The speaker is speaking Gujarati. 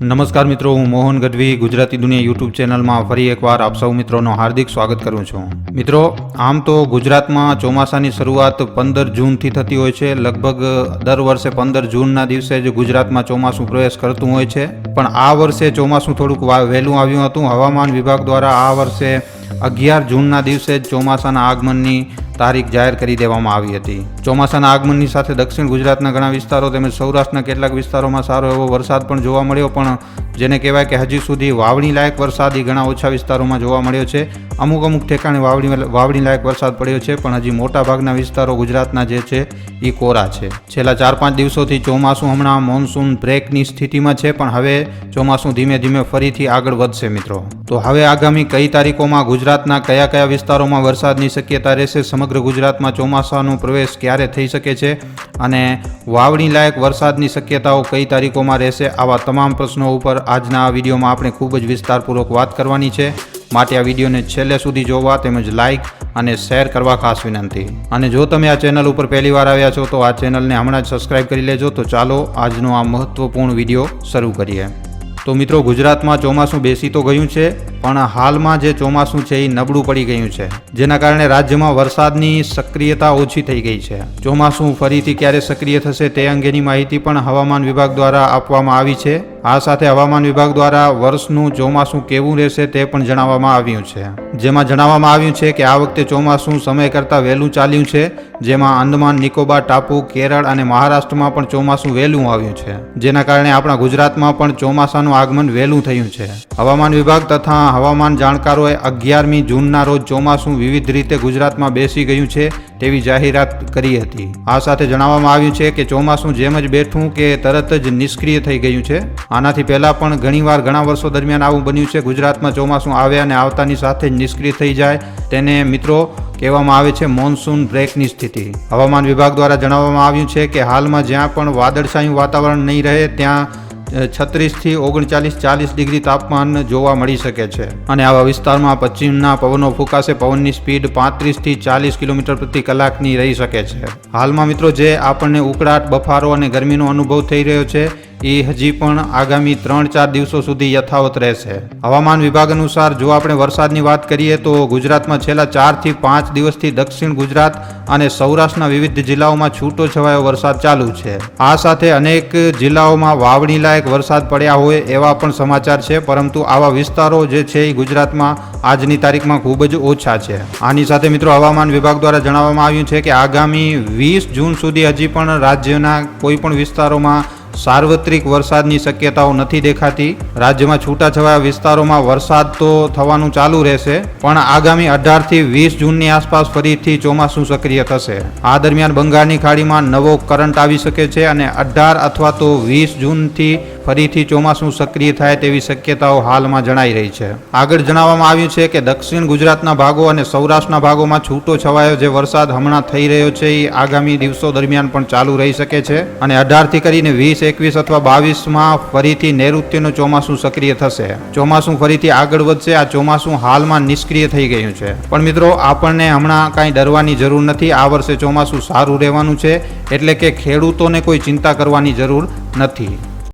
નમસ્કાર મિત્રો, હું મોહન ગઢવી, ગુજરાતી દુનિયા યુટ્યુબ ચેનલમાં ફરી એકવાર આપ સૌ મિત્રોનો હાર્દિક સ્વાગત કરું છું. મિત્રો, આમ તો ગુજરાતમાં ચોમાસાની શરૂઆત પંદર જૂનથી થતી હોય છે. લગભગ દર વર્ષે પંદર જૂનના દિવસે જ ગુજરાતમાં ચોમાસું પ્રવેશ કરતું હોય છે. પણ આ વર્ષે ચોમાસું થોડુંક વહેલું આવ્યું હતું. હવામાન વિભાગ દ્વારા આ વર્ષે અગિયાર જૂનના દિવસે જ ચોમાસાના આગમનની તારીખ જાહેર કરી દેવામાં આવી હતી. ચોમાસાના આગમનની સાથે દક્ષિણ ગુજરાતના ઘણા વિસ્તારો તેમજ સૌરાષ્ટ્રના કેટલાક વિસ્તારોમાં સારો એવો વરસાદ પણ જોવા મળ્યો, પણ જેને કહેવાય કે હજી સુધી વાવણી લાયક વરસાદ ઈ ઘણા ઓછા વિસ્તારોમાં જોવા મળ્યો છે. અમુક અમુક ઠેકાણે વાવણી વાવણી લાયક વરસાદ પડ્યો છે, પણ હજી મોટા ભાગના વિસ્તારો ગુજરાતના જે છે એ કોરા છે. છેલ્લા ચાર પાંચ દિવસોથી ચોમાસું હમણાં મોન્સૂન બ્રેકની સ્થિતિમાં છે, પણ હવે ચોમાસું ધીમે ધીમે ફરીથી આગળ વધશે મિત્રો. તો હવે આગામી કઈ તારીખોમાં ગુજરાતના કયા કયા વિસ્તારોમાં વરસાદની શક્યતા રહેશે સમગ્ર ગુજરાતમાં ચોમાસાનો પ્રવેશ ક્યારે થઈ શકે છે અને વાવણી લાયક વરસાદની શક્યતાઓ કઈ તારીખોમાં રહેશે આવા તમામ પ્રશ્નો ઉપર આજના આ વિડીયોમાં આપણે ખૂબ જ વિસ્તારપૂર્વક વાત કરવાની છે. માટે આ વિડીયોને છેલ્લે સુધી જોવા તેમજ લાઇક અને શેર કરવા ખાસ વિનંતી. અને જો તમે આ ચેનલ ઉપર પહેલી વાર આવ્યા છો તો આ ચેનલને હમણાં જ સબસ્ક્રાઇબ કરી લેજો. તો ચાલો આજનો આ મહત્વપૂર્ણ વીડિયો શરૂ કરીએ. તો મિત્રો, ગુજરાતમાં ચોમાસું બેસી તો ગયું છે, પણ હાલમાં જે ચોમાસું છે એ નબળું પડી ગયું છે. જેના કારણે રાજ્યમાં વરસાદની સક્રિયતા ઓછી થઈ ગઈ છે. ચોમાસું ફરીથી ક્યારે સક્રિય થશે તે અંગેની માહિતી પણ હવામાન વિભાગ દ્વારા આપવામાં આવી છે. આ સાથે હવામાન વિભાગ દ્વારા વર્ષનું ચોમાસું કેવું રહેશે તે પણ જણાવવામાં આવ્યું છે. જેમાં જણાવવામાં આવ્યું છે કે આ વખતે ચોમાસું સમય કરતાં વહેલું ચાલ્યું છે, જેમાં અંદમાન નિકોબાર, ટાપુ, કેરળ અને મહારાષ્ટ્રમાં પણ ચોમાસું વહેલું આવ્યું છે. જેના કારણે આપણા ગુજરાતમાં પણ ચોમાસાનું આગમન વહેલું થયું છે. હવામાન વિભાગ તથા હવામાન જાણકારોએ અગિયારમી જૂનના રોજ ચોમાસું વિવિધ રીતે ગુજરાતમાં બેસી ગયું છે તેવી જાહેરાત કરી હતી. આ સાથે જણાવવામાં આવ્યું છે કે ચોમાસું જેમ જ બેઠું કે તરત જ નિષ્ક્રિય થઈ ગયું છે. આનાથી પહેલાં પણ ઘણીવાર ઘણા વર્ષો દરમિયાન આવું બન્યું છે. ગુજરાતમાં ચોમાસું આવે અને આવતાની સાથે જ નિષ્ક્રિય થઈ જાય તેને મિત્રો કહેવામાં આવે છે મોન્સૂન બ્રેકની સ્થિતિ. હવામાન વિભાગ દ્વારા જણાવવામાં આવ્યું છે કે હાલમાં જ્યાં પણ વાદળછાયું વાતાવરણ નહીં રહે ત્યાં છત્રીસથી ઓગણચાલીસ, ચાલીસ ડિગ્રી તાપમાન જોવા મળી શકે છે. અને આવા વિસ્તારમાં પશ્ચિમના પવનો ફૂંકાશે, પવનની સ્પીડ પાંત્રીસથી ચાલીસ કિલોમીટર પ્રતિ કલાકની રહી શકે છે. હાલમાં મિત્રો, જે આપણને ઉકળાટ, બફારો અને ગરમીનો અનુભવ થઈ રહ્યો છે એ હજી પણ આગામી ત્રણ ચાર દિવસો સુધી યથાવત રહેશે. હવામાન વિભાગ અનુસાર જો આપણે વરસાદની વાત કરીએ તો ગુજરાતમાં છેલ્લા ચારથી પાંચ દિવસથી દક્ષિણ ગુજરાત અને સૌરાષ્ટ્રના વિવિધ જિલ્લાઓમાં છૂટો છવાયો વરસાદ ચાલુ છે. આ સાથે અનેક જિલ્લાઓમાં વાવણી લાયક વરસાદ પડ્યા હોય એવા પણ સમાચાર છે, પરંતુ આવા વિસ્તારો જે છે એ ગુજરાતમાં આજની તારીખમાં ખૂબ જ ઓછા છે. આની સાથે મિત્રો હવામાન વિભાગ દ્વારા જણાવવામાં આવ્યું છે કે આગામી વીસ જૂન સુધી હજી પણ રાજ્યના કોઈપણ વિસ્તારોમાં સાર્વત્રિક વરસાદની શક્યતાઓ નથી દેખાતી. રાજ્યમાં છૂટાછવાયા વિસ્તારોમાં વરસાદ તો થવાનું ચાલુ રહેશે, પણ આગામી અઢારથી વીસ જૂનની આસપાસ ફરીથી ચોમાસું સક્રિય થશે. આ દરમિયાન બંગાળની ખાડીમાં નવો કરંટ આવી શકે છે અને અઢાર અથવા તો વીસ જૂનથી ફરીથી ચોમાસું સક્રિય થાય તેવી શક્યતાઓ હાલમાં જણાઈ રહી છે. આગળ જણાવવામાં આવ્યું છે કે દક્ષિણ ગુજરાતના ભાગો અને સૌરાષ્ટ્રના ભાગોમાં છૂટો છવાયો જે વરસાદ હમણાં થઈ રહ્યો છે એ આગામી દિવસો દરમિયાન પણ ચાલુ રહી શકે છે અને અઢારથી કરીને વીસ, એકવીસ અથવા બાવીસમાં ફરીથી નૈઋત્યનું ચોમાસું સક્રિય થશે. ચોમાસું ફરીથી આગળ વધશે. આ ચોમાસું હાલમાં નિષ્ક્રિય થઈ ગયું છે. પણ મિત્રો, આપણને હમણાં કાંઈ ડરવાની જરૂર નથી. આ વર્ષે ચોમાસું સારું રહેવાનું છે. એટલે કે ખેડૂતોને કોઈ ચિંતા કરવાની જરૂર નથી.